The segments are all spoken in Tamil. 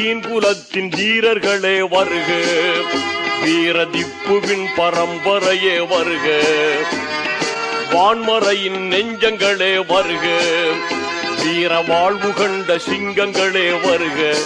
தீன்புலத்தின் வீரர்களே வருக. வீர திப்புவின் பரம்பரையே வருக. வான்மறையின் நெஞ்சங்களே வருக. வீர வாழ்வு கண்ட சிங்கங்களே வருக.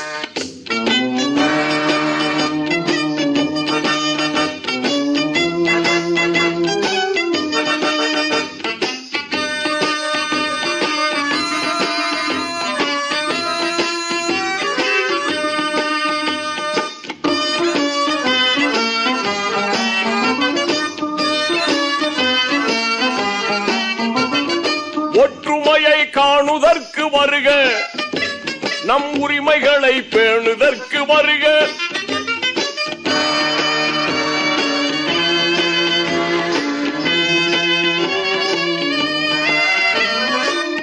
பேணுதற்கு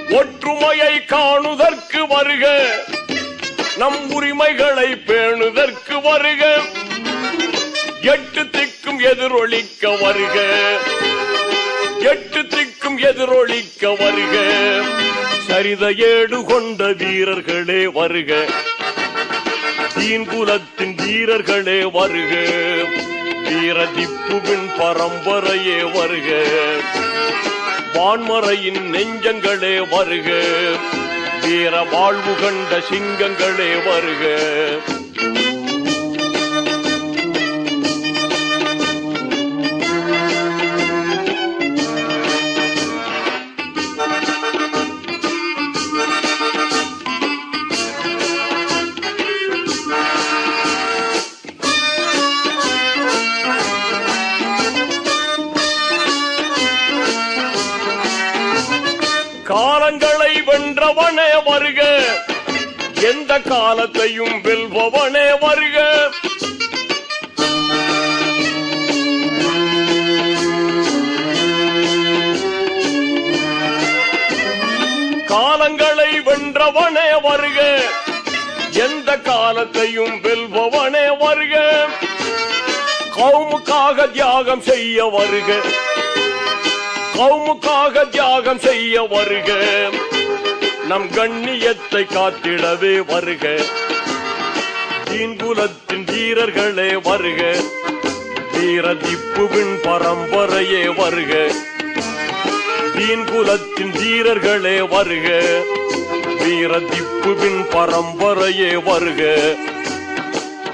ஒற்றுமையை காணுதற்கு வருக. நம் உரிமைகளை பேணுதற்கு வருக. எட்டு திக்கும் எதிரொலிக்க வருக. எட்டு திக்கும் எதிரொலிக்க வருக. சரித ஏடு கொண்ட வீரர்களே வருக. தீன்புலத்தின் வீரர்களே வருக. வீரதிப்புவின் பரம்பரையே வருக. வான்மறையின் நெஞ்சங்களே வருக. வீர வாழ்வு கண்ட சிங்கங்களே வருக. காலத்தையும் வருக. காலங்களை வென்றவனே வருக. எந்த காலத்தையும் வெல்பவனே வருக. கவுமுக்காக தியாகம் செய்ய வருக. கவுமுக்காக தியாகம் செய்ய வருக. நம் கண்ணியத்தை காத்திடவே வருக. தீன்புலத்தின் வீரர்களே வருக. வீர திப்புவின் பரம்பரையே வருக. தீன்புலத்தின் வீரர்களே வருக. வீர திப்புவின் பரம்பரையே வருக.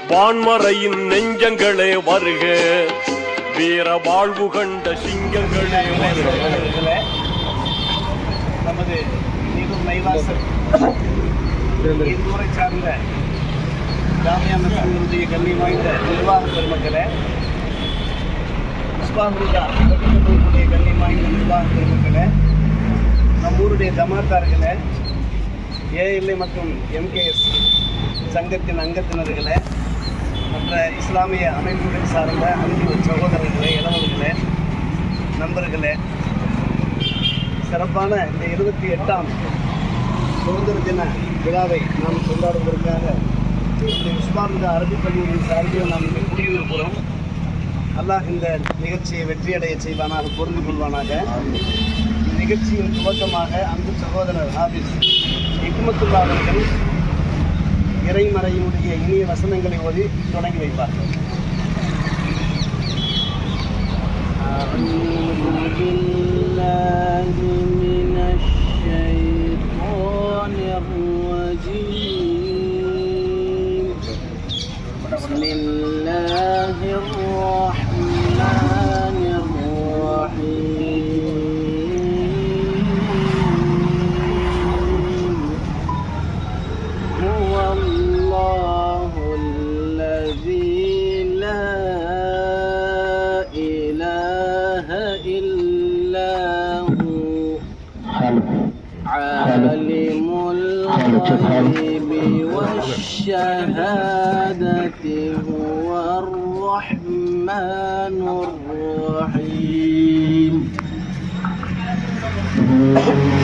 வான்மறையின் நெஞ்சங்களே வருக. வீர வாழ்வு கண்ட சிங்கங்களே வருக. நமது சார்ந்த ஜாமியா மசூதியுடைய கல்வி வாய்ந்த நிர்வாக பெருமக்களை புஷ்பாங்குதா கல்வி கல்வி வாய்ந்த நிர்வாக பெருமக்களை நம் ஊருடைய ஜமாத்தார்களை ஏஎல்ஏ மற்றும் எம்கேஎஸ் சங்கத்தின் அங்கத்தினர்களை மற்ற இஸ்லாமிய அமைப்புகளை சார்ந்த அமைப்பு சகோதரர்களே இளவர்களே நண்பர்களே சிறப்பான இந்த இருபத்தி எட்டாம் சுதந்திர தின விழாவை நாம் கொண்டாடுவதற்காக இந்த உஸ்மானிதா அரபிக் கல்லூரியின் சார்பில் நாம் இங்கே கூடியிருக்கிறோம் அல்லாஹ் இந்த நிகழ்ச்சியை வெற்றியடைய செய்வானாக பொருந்து கொள்வானாக. நிகழ்ச்சியின் துவக்கமாக அன்பு சகோதரர் ஹாபிஸ் இக்மத்துல்லா அவர்கள் இறைமறையினுடைய இனிய வசனங்களை ஓதி தொடங்கி வைப்பார்கள் Oh!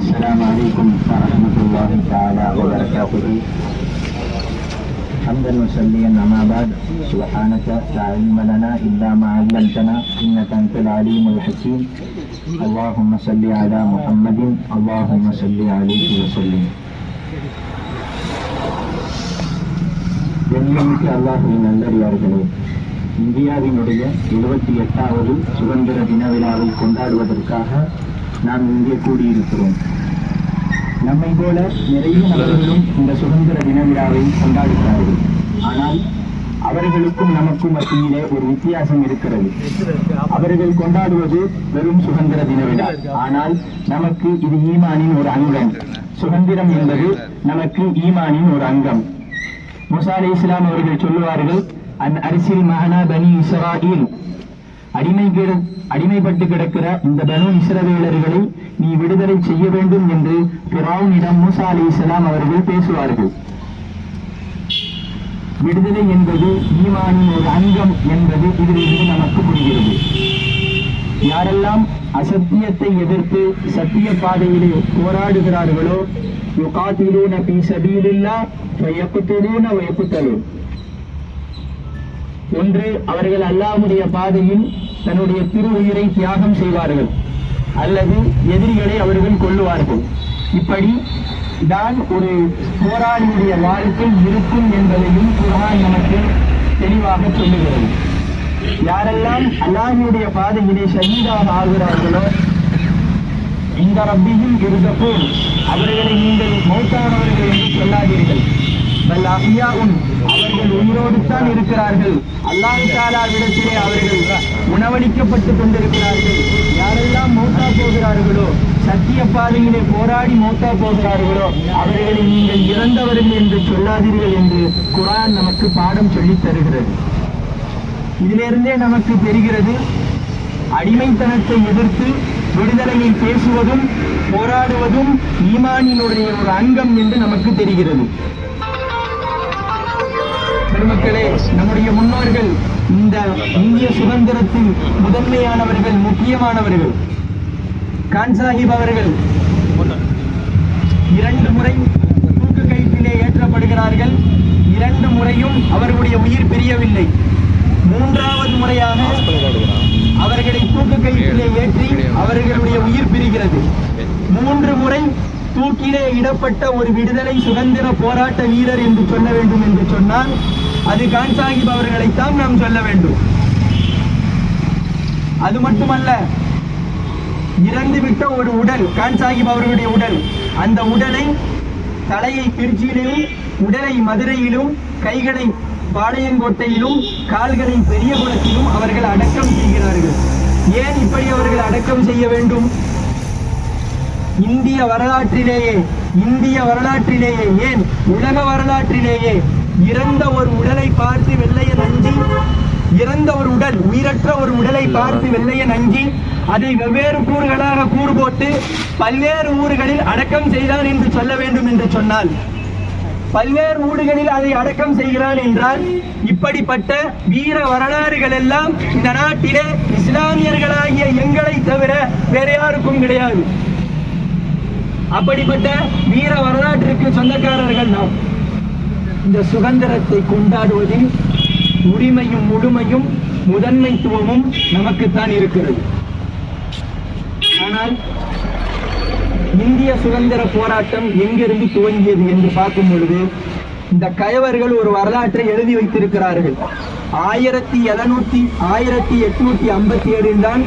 السلام عليكم ورحمة الله تعالى وبركاته حمدا وسليا أما بعد سبحانك لا علم لنا إلا ما علمتنا إنك أنت العليم الحكيم اللهم صل على محمد اللهم صل عليه وسلم கண்ணியமிக்க அல்லாஹுவின் நல்லடியார்களே இந்தியாவினுடைய எழுபத்தி எட்டாவது சுதந்திர தின விழாவை கொண்டாடுவதற்காக நாம் இங்கே கூடியிருக்கிறோம். நம்மை போல நிறைய நபர்களும் இந்த சுதந்திர தின விழாவை கொண்டாடுகிறார்கள். ஆனால் அவர்களுக்கும் நமக்கும் மத்தியிலே ஒரு வித்தியாசம் இருக்கிறது. அவர்கள் கொண்டாடுவது வெறும் சுதந்திர தின விழா. ஆனால் நமக்கு இது ஈமானின் ஒரு அங்கம். சுதந்திரம் என்பது நமக்கு ஈமானின் ஒரு அங்கம். முசாலி அலி இஸ்லாம் அவர்கள் சொல்லுவார்கள் அன் அரிசில் மகனா பனி இஸ்ராயில். அடிமை கிட- அடிமைப்பட்டு கிடக்கிற இந்த பனு இஸ்ரவேலர்களை நீ விடுதலை செய்ய வேண்டும் என்று பிராவுனிடம் மூசா அலி இஸ்லாம் அவர்கள் பேசுவார்கள். விடுதலை என்பது ஈமானின் ஒரு அங்கம் என்பது இதிலிருந்து நமக்கு புரிகிறது. யாரெல்லாம் அசத்தியத்தை எதிர்த்து சத்திய பாதையிலே போராடுகிறார்களோ யுகாத்திலூன பி சபீலில்லா ஃபயக்துலூன வயக்தலூன் ஒன்று அவர்கள் அல்லாஹ்வுடைய பாதையில் தன்னுடைய திரு உயிரை தியாகம் செய்வார்கள். அல்லது எதிரிகளை அவர்கள் கொள்ளுவார்கள் இப்படி தான் ஒரு போராளியுடைய வாழ்க்கை இருக்கும் என்பதையும் குரான் நமக்கு தெளிவாக சொல்லுகிறது. யாரெல்லாம் அல்லாஹியுடைய பாதையிலே ஷஹீதாக ஆகிறார்களோ இந்த ரப்பியும் இருந்தபோல் அவர்களை நீங்கள் மௌத்தானவர்கள் என்று சொல்லாதீர்கள். பல் அஹ்யாஉன் அவர்கள் உயிரோடு தான் இருக்கிறார்கள். அல்லாஹ் அவர்கள் உணவளிக்கப்பட்டுக் கொண்டிருக்கிறார்கள். யாரெல்லாம் மௌத்தா போகிறார்களோ சத்திய பாதையிலே போராடி மௌத்தா போகிறார்களோ அவர்களை நீங்கள் இறந்தவர்கள் என்று சொல்லாதீர்கள் என்று குரான் நமக்கு பாடம் சொல்லித் தருகிறது. இதிலிருந்தே நமக்கு தெரிகிறது அடிமைத்தனத்தை எதிர்த்து விடுதலையை பேசுவதும் போராடுவதும் ஈமானினுடைய ஒரு அங்கம் என்று நமக்கு தெரிகிறது. பெருமக்களே நம்முடைய முன்னோர்கள் இந்த இந்திய சுதந்திரத்தின் முதன்மையானவர்கள் முக்கியமானவர்கள். கான் சாஹிப் அவர்கள் இரண்டு முறை தூக்கு கைப்பிலே ஏற்றப்படுகிறார்கள். இரண்டு முறையும் அவர்களுடைய உயிர் பிரியவில்லை. மூன்றாவது முறையாக அவர்களை தூக்கு கைப்பிலே ஏற்றி அவர்களுடைய உயிர் பிரிகிறது. மூன்று முறை தூக்கிலே இடப்பட்ட ஒரு விடுதலை சுதந்திர போராட்ட வீரர் என்று சொல்ல வேண்டும் என்று சொன்னால் அது கான் சாஹிப் அவர்களைத்தான் நாம் சொல்ல வேண்டும். அது மட்டுமல்ல இறந்துவிட்ட ஒரு உடல் கான் சாஹிப் அவர்களுடைய உடல் அந்த உடலை தலையை திருச்சியிலும் உடலை மதுரையிலும் கைகளை பாளையங்கோட்டையிலும் கால்களை பெரிய குளத்திலும் அவர்கள் அடக்கம் செய்கிறார்கள். ஏன் இப்படி அவர்கள் அடக்கம் செய்ய வேண்டும்? இந்திய வரலாற்றிலேயே இந்திய வரலாற்றிலேயே ஏன் உலக வரலாற்றிலேயே இறந்த ஒரு உடலை பார்த்து வெள்ளையன் அஞ்சி இறந்த ஒரு உடல் உயிரற்ற ஒரு உடலை பார்த்து வெள்ளையன் அஞ்சி அதை வெவ்வேறு கூறுகளாக கூறு போட்டு பல்வேறு ஊர்களில் அடக்கம் செய்தான் என்று சொல்ல வேண்டும் என்று சொன்னால். பல்வேறு ஊடுகளில் அதை அடக்கம் செய்கிறான் என்றால் இப்படிப்பட்ட வீர வரலாறுகள் எல்லாம் இந்த நாட்டிலே இஸ்லாமியர்களாகிய எங்களை தவிர வேற யாருக்கும் கிடையாது. அப்படிப்பட்ட வீர வரலாற்றிற்கு சொந்தக்காரர்கள் நாம். இந்த சுதந்திரத்தை கொண்டாடுவதில் உரிமையும் முழுமையும் முதன்மைத்துவமும் நமக்குத்தான் இருக்கிறது. ஆனால் இந்திய சுதந்திர போராட்டம் எங்கிருந்து துவங்கியது என்று பார்க்கும் பொழுது இந்த கயவர்கள் ஒரு வரலாற்றை எழுதி வைத்திருக்கிறார்கள். ஆயிரத்தி எழுநூத்தி ஆயிரத்தி எட்நூத்தி ஐம்பத்தி ஏழில் தான்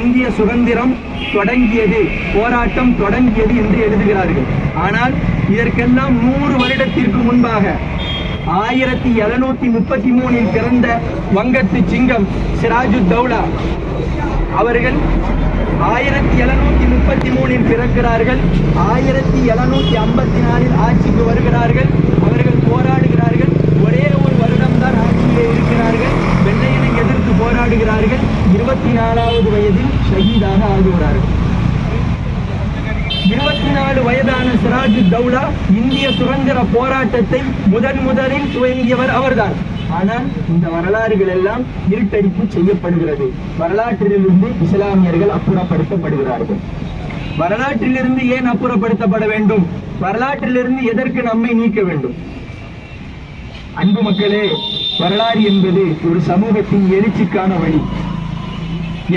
இந்திய சுதந்திரம் தொடங்கியது போராட்டம் தொடங்கியது என்று எழுதுகிறார்கள். ஆனால் இதற்கெல்லாம் நூறு வருடத்திற்கு முன்பாக ஆயிரத்தி எழுநூத்தி முப்பத்தி மூணில் பிறந்த வங்கத்து சிங்கம் சிராஜு தௌலா அவர்கள் ஆயிரத்தி எழுநூத்தி முப்பத்தி மூணில் பிறக்கிறார்கள். ஆயிரத்தி எழுநூத்தி ஐம்பத்தி நாலில் ஆட்சிக்கு வருகிறார்கள் அவர்கள் போராடுகிறார்கள் ஒரே ஒரு வருடம்தான் ஆட்சியிலே இருக்கிறார்கள் வெள்ளையனை எதிர்த்து போராடுகிறார்கள் இருபத்தி நாலாவது வயதில் ஷஹீதாக ஆகுகிறார்கள் நாலு வயதான சிராஜு தௌலா இந்திய சுதந்திர போராட்டத்தை முதன் முதலில் துவங்கியவர் அவர்தான். ஆனால் இந்த வரலாறுகள் எல்லாம் இருட்டடிப்பு செய்யப்படுகிறது. வரலாற்றிலிருந்து இஸ்லாமியர்கள் அப்புறப்படுத்தப்படுகிறார்கள். வரலாற்றிலிருந்து ஏன் அப்புறப்படுத்தப்பட வேண்டும்? வரலாற்றிலிருந்து எதற்கு நம்மை நீக்க வேண்டும்? அன்பு மக்களே வரலாறு என்பது ஒரு சமூகத்தின் எழுச்சிக்கான வழி.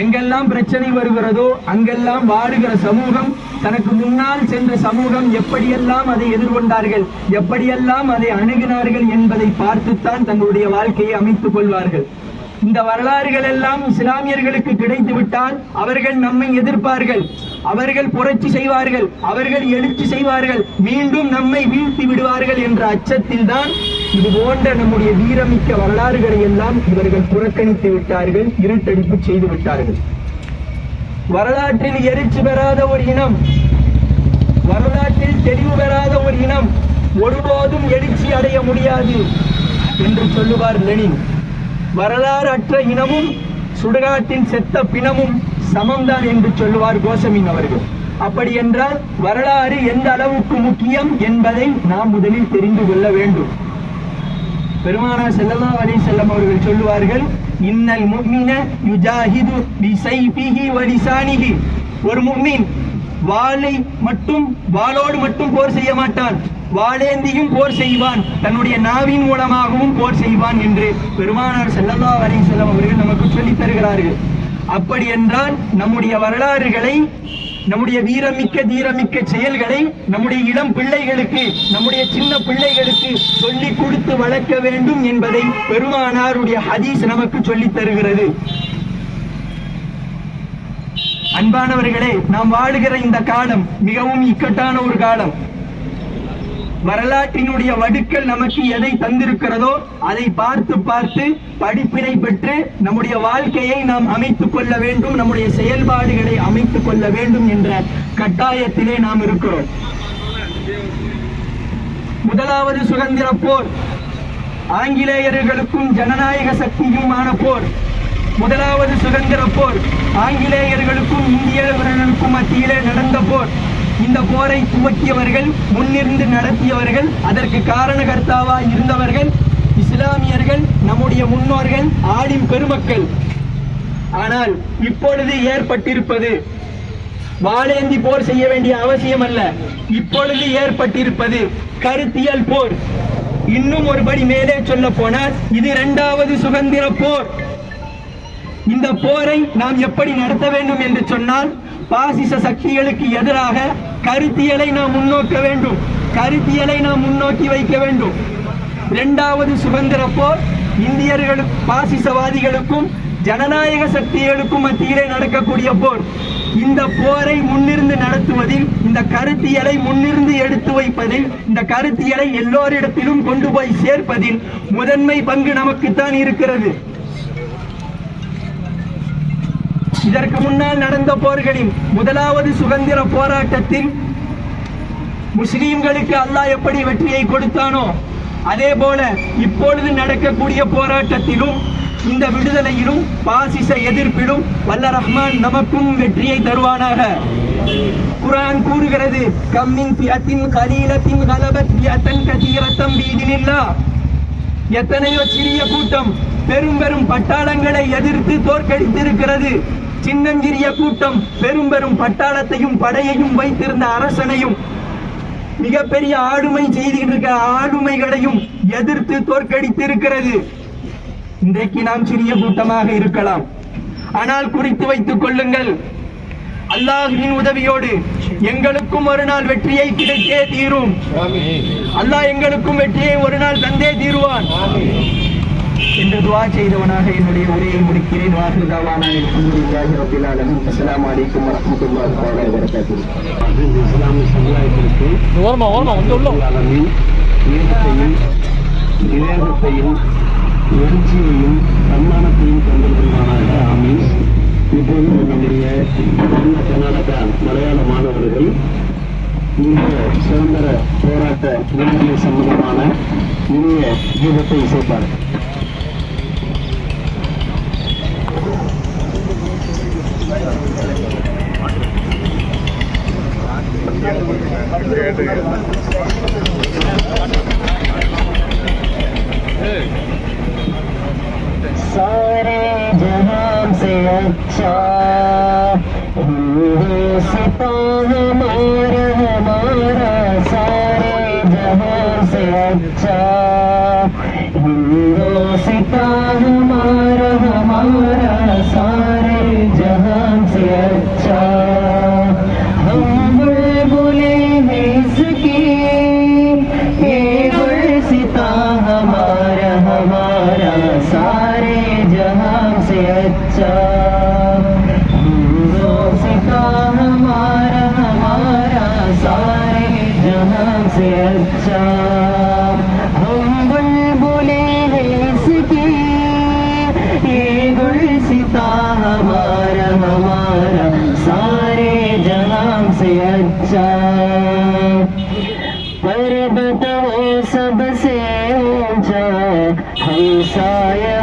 எங்கெல்லாம் பிரச்சனை வருகிறதோ அங்கெல்லாம் வாழுகிற சமூகம் தனக்கு முன்னால் சென்ற சமூகம் எப்படியெல்லாம் அதை எதிர்கொண்டார்கள் எப்படியெல்லாம் அதை அணுகினார்கள் என்பதை பார்த்துத்தான் தங்களுடைய வாழ்க்கையை அமைத்துக் கொள்வார்கள். இந்த வரலாறுகள் எல்லாம் இஸ்லாமியர்களுக்கு கிடைத்து விட்டால் அவர்கள் நம்மை எதிர்ப்பார்கள். அவர்கள் புரட்சி செய்வார்கள் அவர்கள் எழுச்சி செய்வார்கள் மீண்டும் நம்மை வீழ்த்தி விடுவார்கள் என்ற அச்சத்தில் தான் இது போன்ற நம்முடைய வீரமிக்க வரலாறுகளை எல்லாம் இவர்கள் புறக்கணித்து விட்டார்கள் இருட்டடிப்பு செய்து விட்டார்கள். வரலாற்றில் எரிச்சு பெறாத ஒரு இனம். வரலாற்றில் தெளிவு பெறாத ஒரு இனம் ஒருபோதும் எழுச்சி அடைய முடியாது என்று சொல்லுவார் லெனின். வரலாறு அற்ற இனமும் சுடுகாட்டின் செத்த பிணமும் சமம்தான் என்று சொல்லுவார் கோசமின் அவர்கள். அப்படி என்றால் வரலாறு எந்த அளவுக்கு முக்கியம் என்பதை நாம் முதலில் தெரிந்து கொள்ள வேண்டும். பெருமானார் ஸல்லல்லாஹு வரை செல்லம் அவர்கள் சொல்லுவார்கள் இன்னல் முக்மின யுஜாஹிது பிசைபிஹி வலிசானிஹி. ஒரு முஃமின் வாளை மட்டும் வாளோடு மட்டும் போர் செய்ய மாட்டான். வாளேந்தியும் போர் செய்வான். தன்னுடைய நாவின் மூலமாகவும் போர் செய்வான் என்று பெருமானார் செல்லல்லா வரை செல்லம் அவர்கள் நமக்கு சொல்லித் தருகிறார்கள். அப்படி என்றால் நம்முடைய வரலாறுகளை நம்முடைய வீரமிக்க தீரமிக்க செயல்களை நம்முடைய இளம் பிள்ளைகளுக்கு நம்முடைய சின்ன பிள்ளைகளுக்கு சொல்லி கொடுத்து வளர்க்க வேண்டும் என்பதை பெருமானாருடைய ஹதீஸ் நமக்கு சொல்லித் தருகிறது. அன்பானவர்களே நாம் வாழுகிற இந்த காலம் மிகவும் இக்கட்டான ஒரு காலம். வரலாற்றினுடைய வடுக்கள் நமக்கு எதை தந்திருக்கிறதோ அதை பார்த்து பார்த்து படிப்பினை பெற்று நம்முடைய வாழ்க்கையை நாம் அமைத்துக் கொள்ள வேண்டும் நம்முடைய செயல்பாடுகளை அமைத்துக் கொள்ள வேண்டும் என்ற கட்டாயத்திலே நாம் இருக்கிறோம். முதலாவது சுதந்திர போர். ஆங்கிலேயர்களுக்கும் ஜனநாயக சக்தியுமான போர். முதலாவது சுதந்திர போர். ஆங்கிலேயர்களுக்கும் இந்தியர்களுக்கும் மத்தியிலே நடந்த போர். இந்த போரை துவக்கியவர்கள் முன்னிருந்து நடத்தியவர்கள் அதற்கு காரணகர்த்தாவா இருந்தவர்கள் இஸ்லாமியர்கள் நம்முடைய முன்னோர்கள் ஆடின் பெருமக்கள். ஆனால் இப்பொழுது ஏற்பட்டிருப்பது வாளேந்தி போர் செய்ய வேண்டிய அவசியம் அல்ல இப்பொழுது ஏற்பட்டிருப்பது கருத்தியல் போர். இன்னும் ஒருபடி மேலே சொல்ல போனால் இது இரண்டாவது சுதந்திர போர். இந்த போரை நாம் எப்படி நடத்த வேண்டும் என்று சொன்னால் பாசிச சக்திகளுக்கு எதிராக கருத்தியலை நாம் முன்னோக்க வேண்டும். கருத்தியலை நாம் முன்னோக்கி வைக்க வேண்டும். இரண்டாவது சுதந்திர போர் இந்தியர்களுக்கு பாசிசவாதிகளுக்கும் ஜனநாயக சக்திகளுக்கும் மத்தியிலே நடக்கக்கூடிய போர். இந்த போரை முன்னிருந்து நடத்துவதில் இந்த கருத்தியலை முன்னிருந்து எடுத்து வைப்பதில் இந்த கருத்தியலை எல்லோரிடத்திலும் கொண்டு போய் சேர்ப்பதில் முதன்மை பங்கு நமக்குத்தான் இருக்கிறது. இதற்கு முன்னால் நடந்த போர்களின் முதலாவது சுதந்திர போராட்டத்தில் முஸ்லீம்களுக்கு அல்லாஹ் எப்படி வெற்றியை கொடுத்தானோ அதே போல இப்பொழுது நடக்கக்கூடிய போராட்டத்திலும் இந்த விடுதலையிலும் பாசிச எதிர்ப்பிலும் வல்ல ரஹ்மான் நமக்கும் வெற்றியை தருவானாக. குரான் கூறுகிறது கம்மின் பியத்தின் கலீலத்தின் கலபத் பியத்தன் கதீரத்தம் பீதினில்லா எத்தனையோ சிறிய கூட்டம் பெரும் பெரும் பட்டாளங்களை எதிர்த்து தோற்கடித்திருக்கிறது. சின்னஞ்சிறிய கூட்டம் பெரும் பெரும் பட்டாளத்தையும் படையையும் வைத்திருந்த அரசனையும் மிகப்பெரிய ஆளுமை செய்திருக்கிற ஆளுமைகளையும் எதிர்த்து தோற்கடித்திருக்கிறது. இன்றைக்கு நாம் சிறிய கூட்டமாக இருக்கலாம். ஆனால் குறித்து வைத்துக் கொள்ளுங்கள். அல்லாஹ்வின் உதவியோடு எங்களுக்கும் ஒரு நாள் வெற்றியை கிடைத்தே தீரும். அல்லாஹ் எங்களுக்கும் வெற்றியை ஒரு நாள் தந்தே தீருவான். என்று துவா செய்தவனாக என்னுடைய உரையை முடிக்கிறேன். வாசுதாவான அல்ஹம்துலில்லாஹி ரப்பில் ஆலமீன். அஸ்ஸலாமு அலைக்கும் வரஹ்மத்துல்லாஹி வபரகாத்துஹு. இஸ்லாமிய சமுதாயத்திற்கு ஓரமா ஓரமா வந்து உள்ள. விவேகத்தையும் எழுச்சியையும் தன்மானத்தையும் தந்திருந்தானாக ஆமீன். இப்போது நம்முடைய கர்நாடகா மலையாள மாணவர்கள் இந்த சுதந்திர போராட்ட விடுதலை சம்பந்தமான இனிய கீதத்தை இசைப்பார் বিষয়ে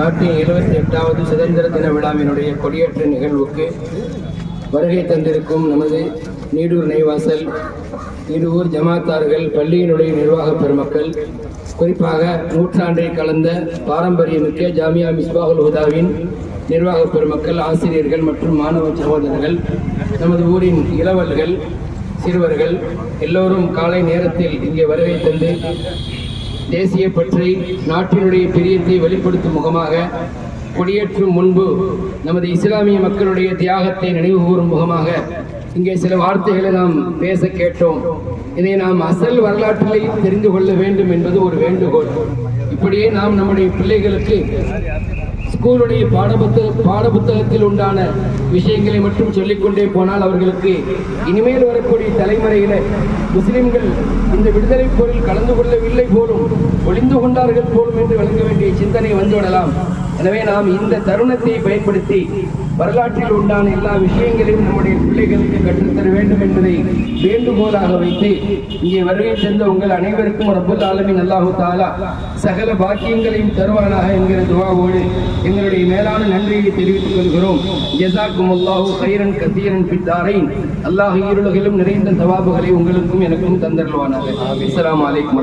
நாட்டின் எழுபத்தி எட்டாவது சுதந்திர தின விழாவினுடைய கொடியேற்ற நிகழ்வுக்கு வருகை தந்திருக்கும் நமது நீடூர் நெய்வாசல் நீடூர் ஜமாத்தார்கள் பள்ளியினுடைய நிர்வாக பெருமக்கள் குறிப்பாக நூற்றாண்டை கலந்த பாரம்பரியமிக்க ஜாமியா மிஸ்பாகுல் ஹுதாவின் நிர்வாக பெருமக்கள் ஆசிரியர்கள் மற்றும் மாணவ சகோதரர்கள் நமது ஊரின் இளவல்கள் சிறுவர்கள் எல்லோரும் காலை நேரத்தில் இங்கே வருகை தந்து தேசிய பற்றை நாட்டினுடைய பிரியத்தை வெளிப்படுத்தும் முகமாக கொடியேற்றும் முன்பு நமது இஸ்லாமிய மக்களுடைய தியாகத்தை நினைவுகூரும் முகமாக இங்கே சில வார்த்தைகளை நாம் பேச கேட்டோம். இதை நாம் அசல் வரலாற்றிலே தெரிந்து கொள்ள வேண்டும் என்பது ஒரு வேண்டுகோள். இப்படியே நாம் நம்முடைய பிள்ளைகளுக்கு ஸ்கூலுடைய பாடபுத்தக பாடப்புத்தகத்தில் உண்டான விஷயங்களை மட்டும் சொல்லிக்கொண்டே போனால் அவர்களுக்கு இனிமேல் வரக்கூடிய தலைமுறையில முஸ்லிம்கள் இந்த விடுதலை போரில் கலந்து கொள்ளவில்லை போலும் ஒளிந்து கொண்டார்கள் போலும் என்று விளங்க வேண்டிய சிந்தனை வந்துவிடலாம் எனவே நாம் இந்த தருணத்தை பயன்படுத்தி வரலாற்றில் உண்டான எல்லா விஷயங்களையும் நம்முடைய பிள்ளைகளுக்கு கற்றுத்தர வேண்டும் என்பதை வேண்டுகோளாக வைத்து இங்கே வருகை தந்த உங்கள் அனைவருக்கும் ரப்புல் ஆலமின் அல்லாஹு தாலா சகல பாக்கியங்களையும் தருவானாக என்கிற துவாவோடு எங்களுடைய மேலான நன்றியை தெரிவித்துக் கொள்கிறோம். ஜசாக்கும் அல்லாஹு கைரன் கத்தீரன் பித்தாரை அல்லாஹ் ஈருலகிலும் நிறைந்த தவாபுகளை உங்களுக்கும் எனக்கும் தந்தருவானாக இஸ்லாம் அலைக்கும்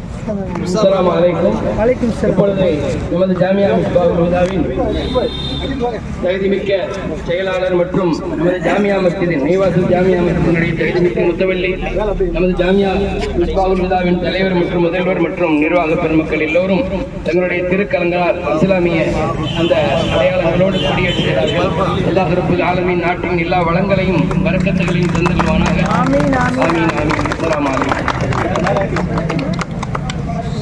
அஸ்ஸலாமு அலைக்கும் இப்பொழுது நமது ஜாமியா மிஸ்பாஹுல் ஹுதாவின் தகுதிமிக்க செயலாளர் மற்றும் நமது ஜாமியா மஸ்ஜிதின் நெய்வாசல் ஜாமியா மஸ்ஜிதினுடைய தகுதிமிக்க முத்தவல்லி நமது ஜாமியா ஹுதாவின் தலைவர் மற்றும் முதல்வர் மற்றும் நிர்வாக பெருமக்கள் எல்லோரும் தங்களுடைய திருக்கரங்களால் இஸ்லாமிய அந்த அடையாளங்களோடு கொடியேற்றுகிறார்கள் அல்லாஹ் ரப்புல் ஆலமீன் நாட்டின் எல்லா வளங்களையும் வரக்கத்துகளையும் தந்தல்வானாக ஆமீன் ஆமீன்.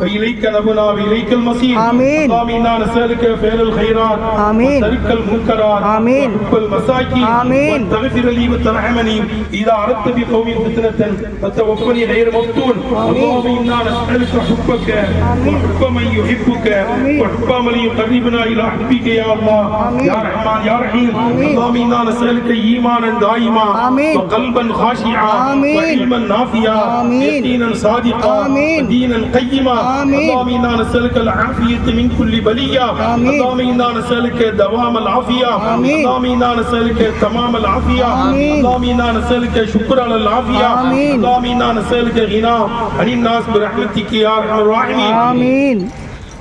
وإليك نبنا وإليك المصير آمين. اللهم إنا نسألك فعل الخيرات. آمين. وترك المنكرات. آمين. وحب المساكين. آمين. وتغفر لي وترحمني إذا أردت بقوم فتنة فتوفني غير مفتون. اللهم إنا نسألك حبك. وحب من يحبك. وحب من يقربنا إلى حبك يا الله. يا رحمن يا رحيم. اللهم إنا نسألك إيمانا دائما. آمين. وقلبا خاشعا. آمين. وعلما نافعا. آمين. يقينا صادقا. آمين. دينا قيما. سليما اللهم إنا نسألك العافية من كل بلية. اللهم إنا نسألك دوام العافية. اللهم إنا نسألك تمام العافية. اللهم إنا نسألك شكر على العافية. اللهم إنا نسألك غنى عن الناس برحمتك يا أرحم الراحمين. آمين.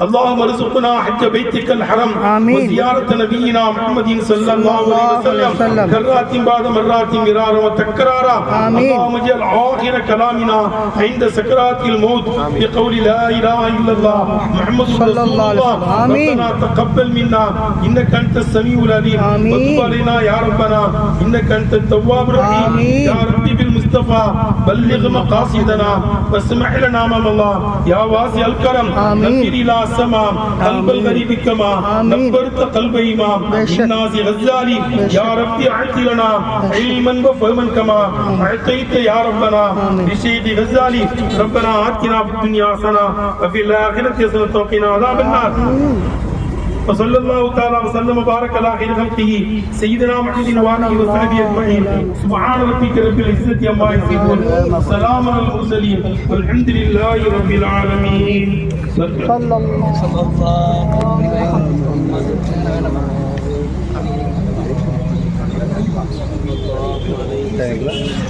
اللهم ارزقنا حج بيتك الحرم آمين. وزيارة نبينا محمد صلى الله عليه وسلم. كرات بعد مرات مرارا وتكرارا آمين. اللهم اجعل آخر كلامنا عند سكرات الموت بقول لا إله إلا الله محمد صلى رسول الله عليه وسلم. آمين. ربنا تقبل منا إنك أنت السميع العليم آمين. وتب علينا يا ربنا إنك أنت التواب الرحيم. يا ربي بالمصطفى بلغ مقاصدنا واسمح لنا أمام الله يا واسع الكرم. نكر إلى السماء قلب الغريب كما. نبرت قلب بشك. الناس غزالي يا ربي أعط لنا علما وفهما كما أعطيت يا ربنا. لشيخ غزالي ربنا آتنا في الدنيا حسنة وفي الآخرة حسنة وقنا عذاب النار. وصلى الله تعالى وسلم وبارك على خير خلقه سيدنا محمد وآله وصحبه أجمعين. سبحان ربك رب العزة عما يصفون. سلام على المرسلين. والحمد لله رب العالمين. صلى الله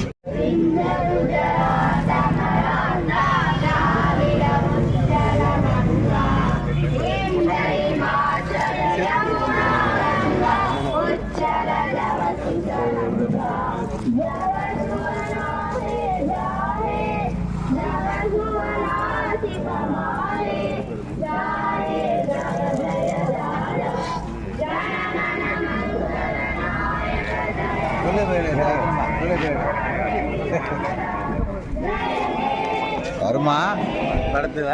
வருமா படத்துல